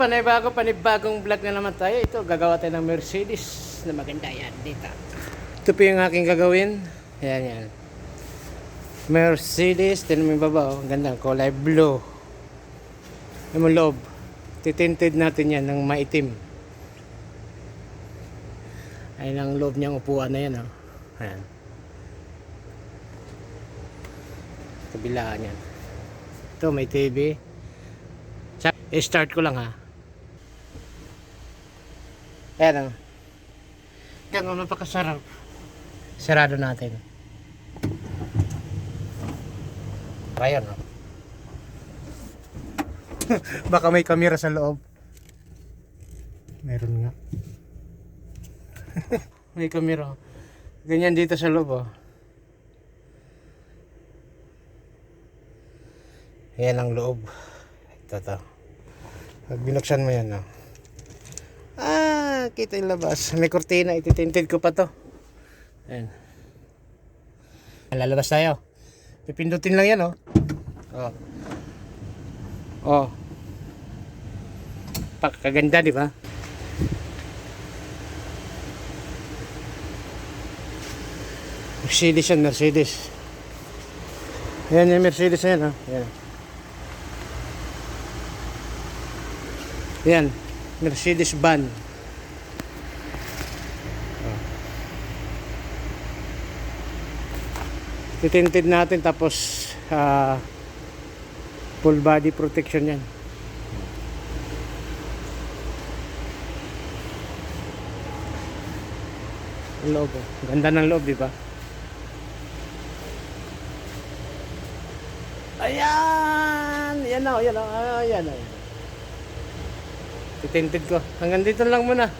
panibago, panibagong vlog na naman tayo. Ito, gagawa tayo ng Mercedes na maganda yan dito. Ito po yung aking gagawin. Yan, yan. Mercedes, tinan mo yung baba, oh. Ganda, kulay blue. Yung loob. Titinted natin yan ng maitim. Ayun ang loob niyang upuan na yan, oh. Ayan. Kabilaan yan. Ito, may TV. Sa- I-start ko lang ha. Ayan o. Ganun napakasarap. Sarado natin. Ayan o. Baka may kamera sa loob. Meron nga. may kamera. Ganyan dito sa loob oh. Ayan ang loob. Ito to. Pag binuksan mo yan, oh. Kita yung labas. May kortina, ititinted ko pa to. Ayan. Lalabas tayo. Pipindutin lang yan, oh. Oh. Oh. Pakaganda, di ba? Mercedes yan, Mercedes. Ayan yung Mercedes na yan, oh. Ayan. Yan, Mercedes van. Titinted natin tapos ah, full body protection yan. Ang loob. oh. Ganda ng loob, di ba? Ayan! Yan o, yan o. Ayan o. Titinted ko. Hanggang dito lang muna.